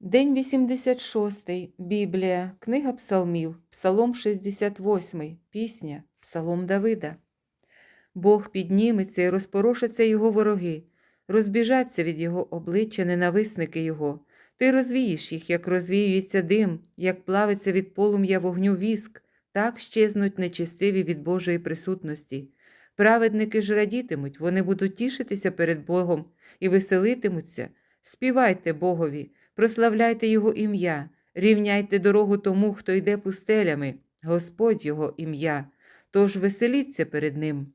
День 86. Біблія, Книга Псалмів, Псалом 68, Пісня, Псалом Давида. Бог підніметься і розпорошаться його вороги, розбіжаться від його обличчя ненависники його. Ти розвієш їх, як розвіюється дим, як плавиться від полум'я вогню віск, так щезнуть нечестиві від Божої присутності. Праведники ж радітимуть, вони будуть тішитися перед Богом і веселитимуться. Співайте Богові, прославляйте Його ім'я, рівняйте дорогу тому, хто йде пустелями, Господь Його ім'я, тож веселіться перед Ним.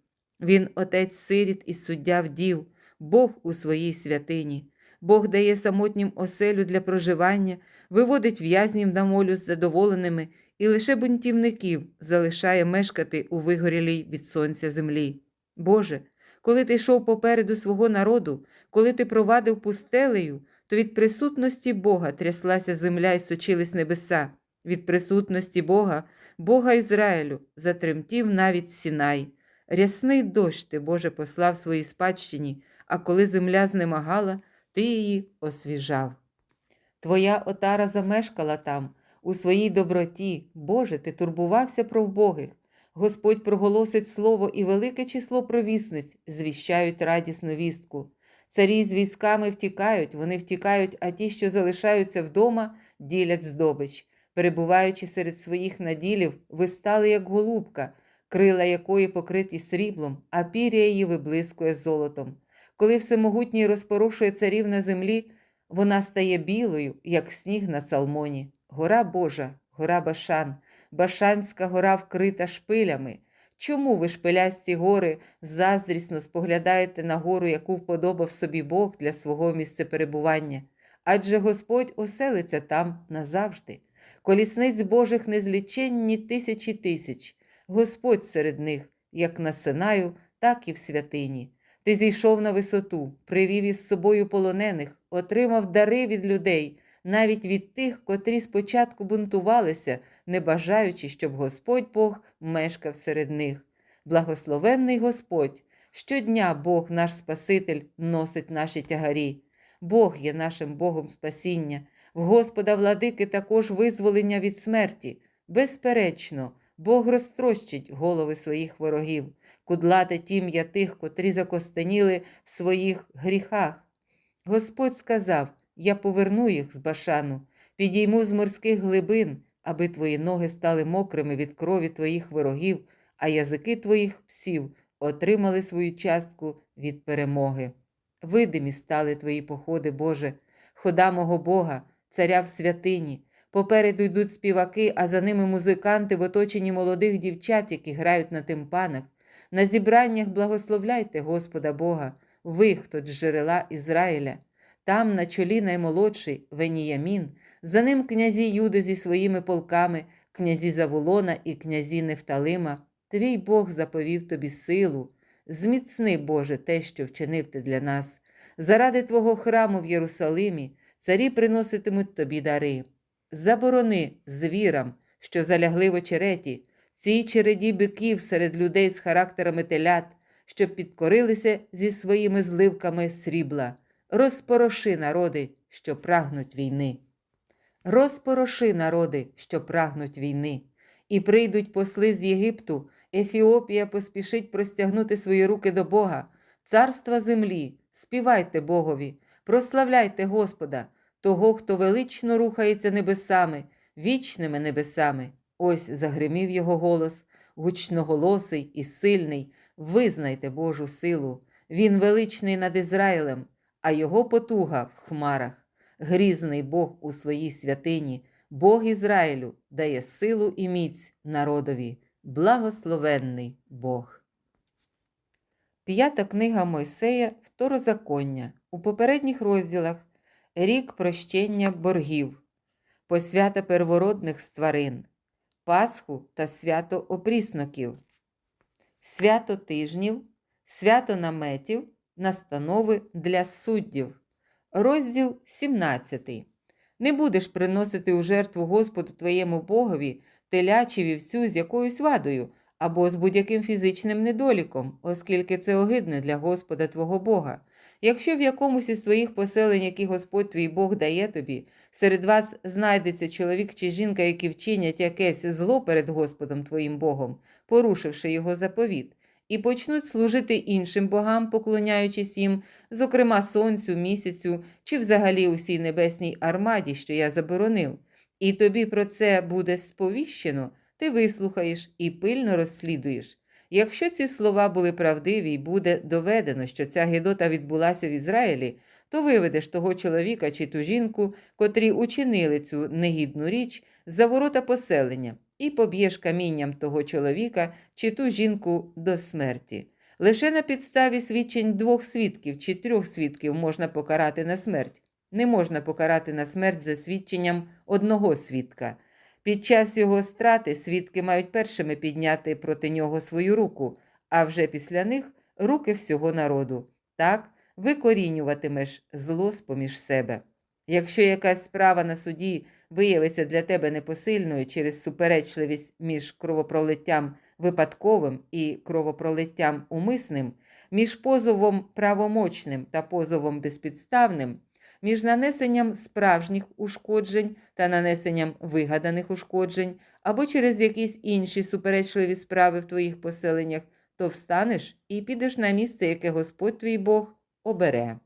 Він отець сиріт і суддя вдів, Бог у своїй святині. Бог дає самотнім оселю для проживання, виводить в'язнів на молю з задоволеними і лише бунтівників залишає мешкати у вигорілій від сонця землі. Боже, коли ти йшов попереду свого народу, коли ти провадив пустелею, то від присутності Бога тряслася земля і сочились небеса. Від присутності Бога, Бога Ізраїлю, затремтів навіть Сінай. Рясний дощ ти, Боже, послав своїй спадщині, а коли земля знемагала, ти її освіжав. Твоя отара замешкала там, у своїй доброті, Боже, ти турбувався про вбогих. Господь проголосить слово і велике число провісниць звіщають радісну вістку. Царі з військами втікають, вони втікають, а ті, що залишаються вдома, ділять здобич. Перебуваючи серед своїх наділів, ви стали, як голубка, крила якої покриті сріблом, а пір'я її виблискує золотом. Коли всемогутній розпорушує царів на землі, вона стає білою, як сніг на салмоні. Гора Божа, гора Башан, Башанська гора вкрита шпилями. Чому ви шпилясті гори заздрісно споглядаєте на гору, яку вподобав собі Бог для свого місцеперебування? Адже Господь оселиться там назавжди. Колісниць Божих незліченні тисячі тисяч. Господь серед них, як на Синаю, так і в святині. Ти зійшов на висоту, привів із собою полонених, отримав дари від людей, навіть від тих, котрі спочатку бунтувалися, не бажаючи, щоб Господь Бог мешкав серед них. Благословенний Господь, щодня Бог наш Спаситель носить наші тягарі. Бог є нашим Богом спасіння, в Господа владики також визволення від смерті. Безперечно, Бог розтрощить голови своїх ворогів, кудлате тім'я тих, котрі закостеніли в своїх гріхах. Господь сказав: Я поверну їх з башану, підійму з морських глибин, аби твої ноги стали мокрими від крові твоїх ворогів, а язики твоїх псів отримали свою частку від перемоги. Видимі стали твої походи, Боже, хода мого Бога, царя в святині. Попереду йдуть співаки, а за ними музиканти в оточенні молодих дівчат, які грають на тимпанах. На зібраннях благословляйте Господа Бога, ви, хто джерела Ізраїля. Там, на чолі наймолодший Веніямін, за ним князі Юди зі своїми полками, князі Заволона і князі Нефталима. Твій Бог заповів тобі силу. Зміцни, Боже, те, що вчинив ти для нас. Заради Твого храму в Єрусалимі царі приноситимуть тобі дари. Заборони звірам, що залягли в очереті, цій череді биків серед людей з характерами телят, щоб підкорилися зі своїми зливками срібла. Розпороши народи, що прагнуть війни. Розпороши народи, що прагнуть війни. І прийдуть посли з Єгипту, Ефіопія поспішить простягнути свої руки до Бога, царства землі, співайте Богові, прославляйте Господа, того, хто велично рухається небесами, вічними небесами. Ось загримів його голос, гучноголосий і сильний. Визнайте Божу силу. Він величний над Ізраїлем, а його потуга в хмарах. Грізний Бог у своїй святині, Бог Ізраїлю дає силу і міць народові. Благословенний Бог. П'ята книга Мойсея Второзаконня. У попередніх розділах Рік прощення боргів, посвята первородних з тварин, Пасху та свято опрісноків, свято тижнів, свято наметів, настанови для суддів. Розділ 17. Не будеш приносити у жертву Господу твоєму Богові теля чи вівцю з якоюсь вадою або з будь-яким фізичним недоліком, оскільки це огидне для Господа твого Бога. Якщо в якомусь із твоїх поселень, які Господь твій Бог дає тобі, серед вас знайдеться чоловік чи жінка, які вчинять якесь зло перед Господом твоїм Богом, порушивши його заповіт, і почнуть служити іншим богам, поклоняючись їм, зокрема сонцю, місяцю чи взагалі усій небесній армаді, що я заборонив, і тобі про це буде сповіщено, ти вислухаєш і пильно розслідуєш. Якщо ці слова були правдиві і буде доведено, що ця гидота відбулася в Ізраїлі, то виведеш того чоловіка чи ту жінку, котрі учинили цю негідну річ, за ворота поселення, і поб'єш камінням того чоловіка чи ту жінку до смерті. Лише на підставі свідчень двох свідків чи трьох свідків можна покарати на смерть. Не можна покарати на смерть за свідченням одного свідка. Під час його страти свідки мають першими підняти проти нього свою руку, а вже після них руки всього народу. Так викорінюватимеш зло з-поміж себе. Якщо якась справа на суді виявиться для тебе непосильною через суперечливість між кровопролиттям випадковим і кровопролиттям умисним, між позовом правомочним та позовом безпідставним, між нанесенням справжніх ушкоджень та нанесенням вигаданих ушкоджень, або через якісь інші суперечливі справи в твоїх поселеннях, то встанеш і підеш на місце, яке Господь твій Бог обере.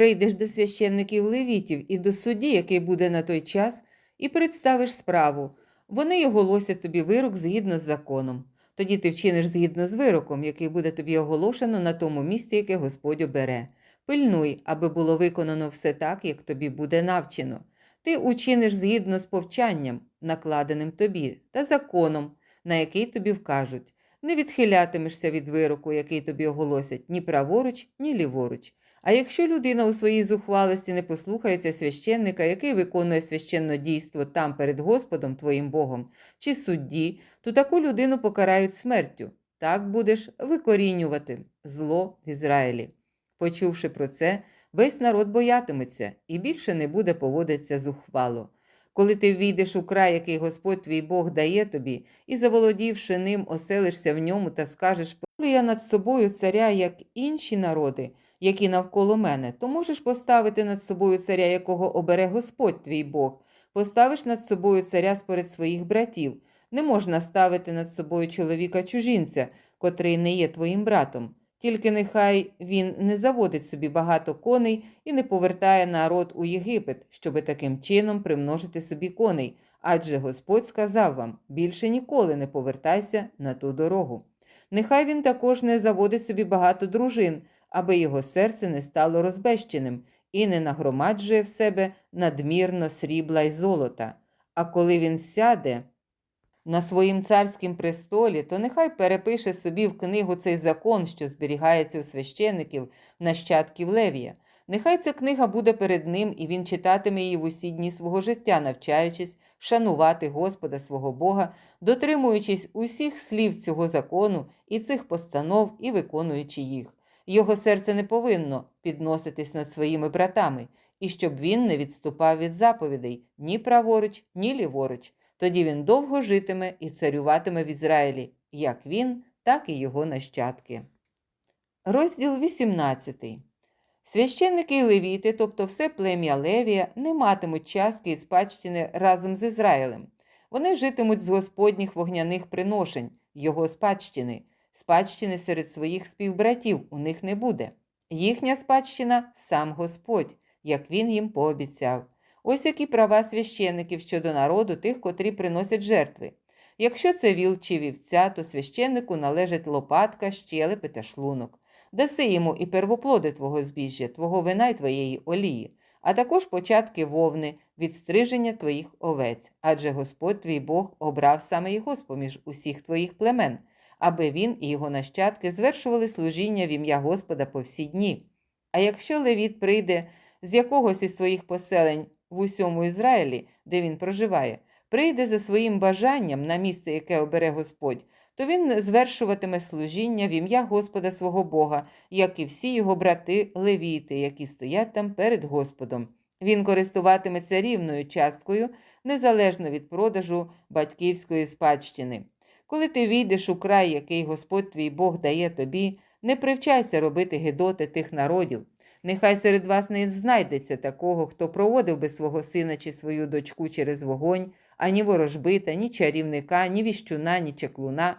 Прийдеш до священників левітів і до судді, який буде на той час, і представиш справу. Вони оголосять тобі вирок згідно з законом. Тоді ти вчиниш згідно з вироком, який буде тобі оголошено на тому місці, яке Господь обере. Пильнуй, аби було виконано все так, як тобі буде навчено. Ти учиниш згідно з повчанням, накладеним тобі, та законом, на який тобі вкажуть. Не відхилятимешся від вироку, який тобі оголосять ні праворуч, ні ліворуч. А якщо людина у своїй зухвалості не послухається священника, який виконує священне дійство там перед Господом твоїм Богом, чи судді, то таку людину покарають смертю. Так будеш викорінювати зло в Ізраїлі. Почувши про це, весь народ боятиметься і більше не буде поводитися зухвало. Коли ти війдеш у край, який Господь твій Бог дає тобі, і, заволодівши ним, оселишся в ньому та скажеш, «Полю я над собою царя, як інші народи, які навколо мене, то можеш поставити над собою царя, якого обере Господь твій Бог, поставиш над собою царя според своїх братів. Не можна ставити над собою чоловіка чужинця, котрий не є твоїм братом. Тільки нехай він не заводить собі багато коней і не повертає народ у Єгипет, щоби таким чином примножити собі коней, адже Господь сказав вам більше ніколи не повертайся на ту дорогу. Нехай він також не заводить собі багато дружин, аби його серце не стало розбещеним і не нагромаджує в себе надмірно срібла й золота. А коли він сяде на своїм царськім престолі, то нехай перепише собі в книгу цей закон, що зберігається у священиків, нащадків Левія. Нехай ця книга буде перед ним, і він читатиме її в усі дні свого життя, навчаючись шанувати Господа свого Бога, дотримуючись усіх слів цього закону і цих постанов і виконуючи їх. Його серце не повинно підноситись над своїми братами, і щоб він не відступав від заповідей ні праворуч, ні ліворуч. Тоді він довго житиме і царюватиме в Ізраїлі, як він, так і його нащадки. Розділ 18. Священники і левіти, тобто все плем'я Левія, не матимуть частки і спадщини разом з Ізраїлем. Вони житимуть з Господніх вогняних приношень, його спадщини. Спадщини серед своїх співбратів у них не буде. Їхня спадщина сам Господь, як він їм пообіцяв. Ось які права священників щодо народу тих, котрі приносять жертви. Якщо це віл чи вівця, то священнику належить лопатка, щелепи та шлунок. Даси йому і первоплоди твого збіжжя, твого вина й твоєї олії, а також початки вовни, відстриження твоїх овець, адже Господь твій Бог обрав саме його з поміж усіх твоїх племен, аби він і його нащадки звершували служіння в ім'я Господа по всі дні. А якщо Левіт прийде з якогось із своїх поселень в усьому Ізраїлі, де він проживає, прийде за своїм бажанням на місце, яке обере Господь, то він звершуватиме служіння в ім'я Господа свого Бога, як і всі його брати левіти, які стоять там перед Господом. Він користуватиметься рівною часткою, незалежно від продажу батьківської спадщини. Коли ти війдеш у край, який Господь твій Бог дає тобі, не привчайся робити гидоти тих народів. Нехай серед вас не знайдеться такого, хто проводив би свого сина чи свою дочку через вогонь, ані ворожбита, ні чарівника, ні віщуна, ні чеклуна,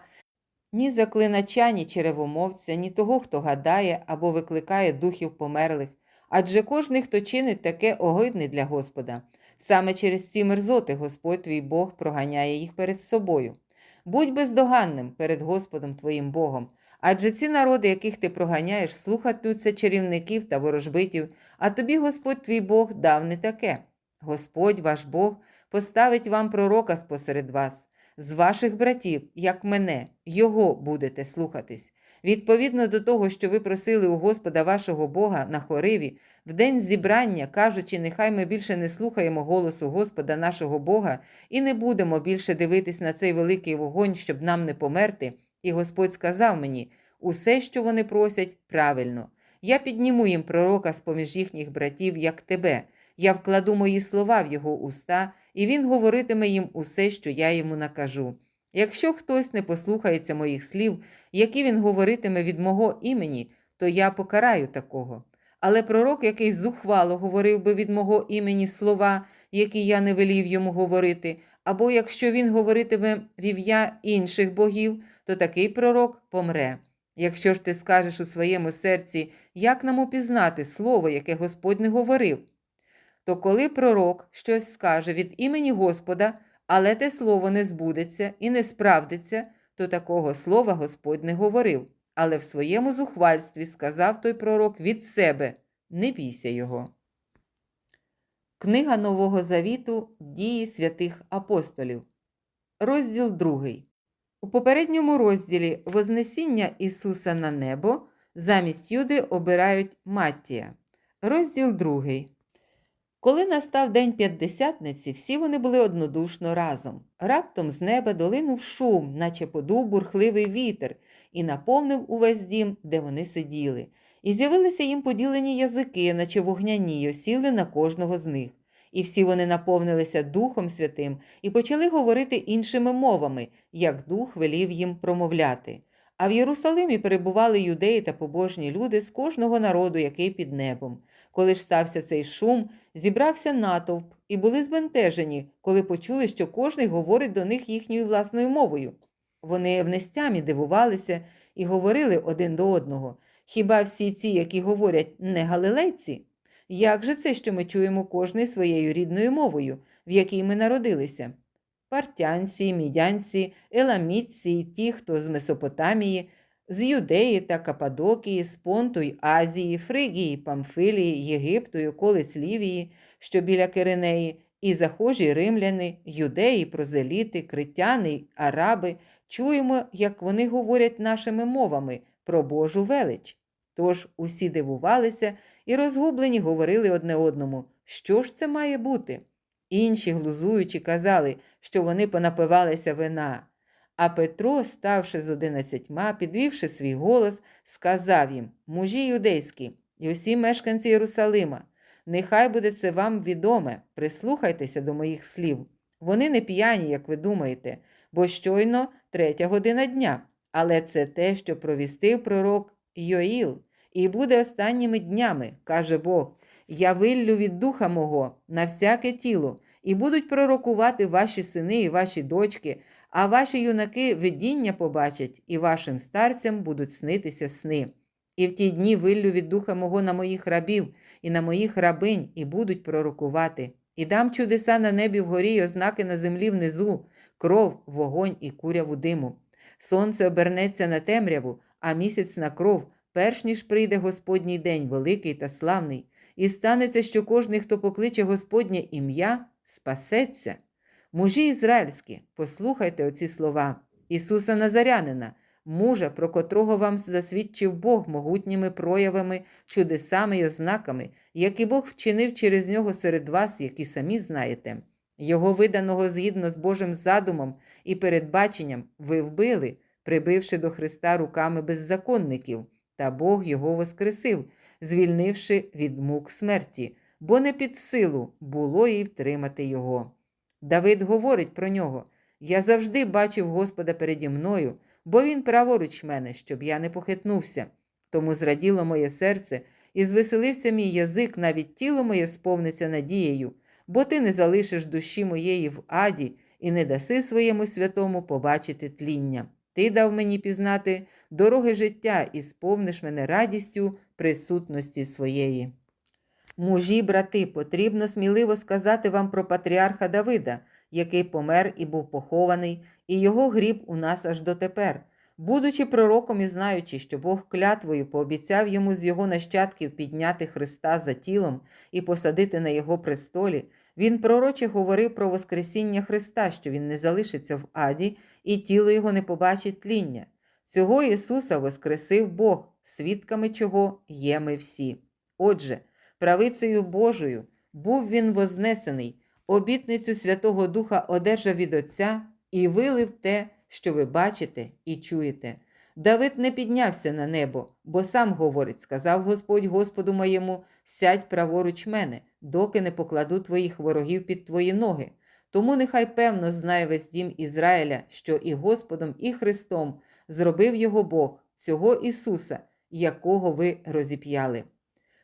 ні заклинача, ні черевомовця, ні того, хто гадає або викликає духів померлих. Адже кожний, хто чинить таке огидне для Господа. Саме через ці мерзоти Господь твій Бог проганяє їх перед собою. Будь бездоганним перед Господом твоїм Богом, адже ці народи, яких ти проганяєш, слухатуться чарівників та ворожбитів, а тобі Господь твій Бог дав не таке. Господь ваш Бог поставить вам пророка спосеред вас, з ваших братів, як мене, його будете слухатись. Відповідно до того, що ви просили у Господа вашого Бога на хориві, в день зібрання, кажучи, нехай ми більше не слухаємо голосу Господа нашого Бога і не будемо більше дивитись на цей великий вогонь, щоб нам не померти. І Господь сказав мені: усе, що вони просять, правильно. Я підніму їм пророка з поміж їхніх братів, як тебе. Я вкладу мої слова в його уста, і він говоритиме їм усе, що я йому накажу. Якщо хтось не послухається моїх слів, які він говоритиме від мого імені, то я покараю такого. Але пророк, який зухвало говорив би від мого імені слова, які я не велів йому говорити, або якщо він говоритиме в ім'я інших богів, то такий пророк помре. Якщо ж ти скажеш у своєму серці, як нам упізнати слово, яке Господь не говорив, то коли пророк щось скаже від імені Господа, але те слово не збудеться і не справдиться, то такого слова Господь не говорив, але в своєму зухвальстві сказав той пророк від себе не бійся його. Книга Нового Завіту Дії святих апостолів. Розділ 2. У попередньому розділі Вознесіння Ісуса на небо замість Юди обирають Маттія. Розділ 2. Коли настав день п'ятдесятниці, всі вони були однодушно разом. Раптом з неба долинув шум, наче подув бурхливий вітер, і наповнив увесь дім, де вони сиділи. І з'явилися їм поділені язики, наче вогняні, й осіли на кожного з них. І всі вони наповнилися Духом Святим і почали говорити іншими мовами, як Дух велів їм промовляти. А в Єрусалимі перебували юдеї та побожні люди з кожного народу, який під небом. Коли ж стався цей шум, зібрався натовп і були збентежені, коли почули, що кожний говорить до них їхньою власною мовою. Вони в нестямі дивувалися і говорили один до одного. Хіба всі ці, які говорять, не галилейці? Як же це, що ми чуємо кожний своєю рідною мовою, в якій ми народилися? Партянці, мідянці, еламітці ті, хто з Месопотамії, з Юдеї та Кападокії, з Понту й Азії, Фригії, Памфилії, Єгипту й околиць Лівії, що біля Киринеї, і захожі римляни, юдеї, прозеліти, критяни, араби, чуємо, як вони говорять нашими мовами про Божу велич. Тож усі дивувалися і розгублені говорили одне одному, що ж це має бути. Інші, глузуючи, казали, що вони понапивалися вина. А Петро, ставши з одинадцятьма, підвівши свій голос, сказав їм мужі юдейські і усі мешканці Єрусалима, нехай буде це вам відоме, прислухайтеся до моїх слів. Вони не п'яні, як ви думаєте, бо щойно третя година дня. Але це те, що провістив пророк Йоїл, і буде останніми днями, каже Бог. Я виллю від духа мого на всяке тіло, і будуть пророкувати ваші сини і ваші дочки, а ваші юнаки видіння побачать, і вашим старцям будуть снитися сни. І в ті дні виллю від духа мого на моїх рабів і на моїх рабинь, і будуть пророкувати. І дам чудеса на небі вгорі, й ознаки на землі внизу, кров, вогонь і куряву диму. Сонце обернеться на темряву, а місяць на кров, перш ніж прийде Господній день, великий та славний, і станеться, що кожний, хто покличе Господнє ім'я, спасеться. Мужі ізраїльські, послухайте оці слова Ісуса Назарянина, мужа, про котрого вам засвідчив Бог могутніми проявами, чудесами й ознаками, які Бог вчинив через нього серед вас, які самі знаєте. Його виданого згідно з Божим задумом і передбаченням ви вбили, прибивши до Христа руками беззаконників, та Бог його воскресив, звільнивши від мук смерті, бо не під силу було їй втримати його. Давид говорить про нього: Я завжди бачив Господа переді мною, бо він праворуч мене, щоб я не похитнувся. Тому зраділо моє серце, і звеселився мій язик, навіть тіло моє сповниться надією, бо ти не залишиш душі моєї в аді і не даси своєму святому побачити тління. Ти дав мені пізнати дороги життя і сповниш мене радістю присутності своєї. Мужі, брати, потрібно сміливо сказати вам про патріарха Давида, який помер і був похований, і його гріб у нас аж дотепер. Будучи пророком і знаючи, що Бог клятвою пообіцяв йому з його нащадків підняти Христа за тілом і посадити на його престолі, він пророче говорив про Воскресіння Христа, що він не залишиться в аді, і тіло його не побачить тління. Цього Ісуса воскресив Бог, свідками чого є ми всі. Отже, правицею Божою був він вознесений, обітницю Святого Духа одержав від Отця і вилив те, що ви бачите і чуєте. Давид не піднявся на небо, бо сам говорить, сказав Господь Господу моєму, сядь праворуч мене, доки не покладу твоїх ворогів під твої ноги. Тому нехай певно знає весь дім Ізраїля, що і Господом, і Христом зробив його Бог, цього Ісуса, якого ви розіп'яли.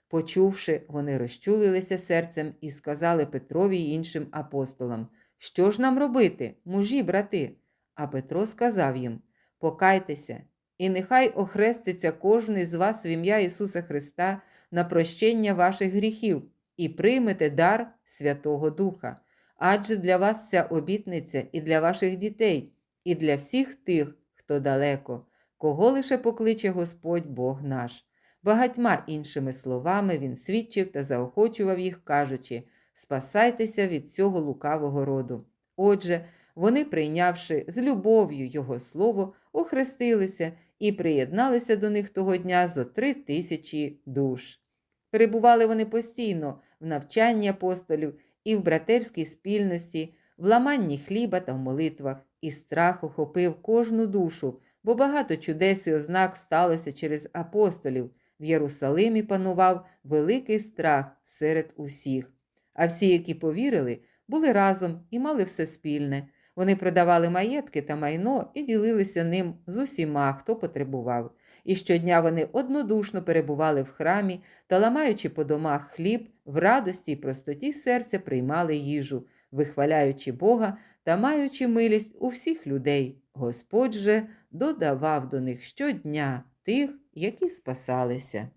Почувши, вони розчулилися серцем і сказали Петрові й іншим апостолам: Що ж нам робити, мужі, брати? А Петро сказав їм: Покайтеся, і нехай охреститься кожен із вас в ім'я Ісуса Христа на прощення ваших гріхів, і приймете дар Святого Духа. Адже для вас ця обітниця і для ваших дітей, і для всіх тих, хто далеко, кого лише покличе Господь Бог наш. Багатьма іншими словами він свідчив та заохочував їх, кажучи: Спасайтеся від цього лукавого роду. Отже, вони, прийнявши з любов'ю його слово, охрестилися і приєдналися до них того дня зо три тисячі душ. Перебували вони постійно в навчанні апостолів і в братерській спільності, в ламанні хліба та в молитвах, і страх охопив кожну душу, бо багато чудес і ознак сталося через апостолів. В Єрусалимі панував великий страх серед усіх. А всі, які повірили, були разом і мали все спільне. Вони продавали маєтки та майно і ділилися ним з усіма, хто потребував. І щодня вони однодушно перебували в храмі та, ламаючи по домах хліб, в радості й простоті серця приймали їжу, вихваляючи Бога та маючи милість у всіх людей. Господь же додавав до них щодня тих, які спасалися.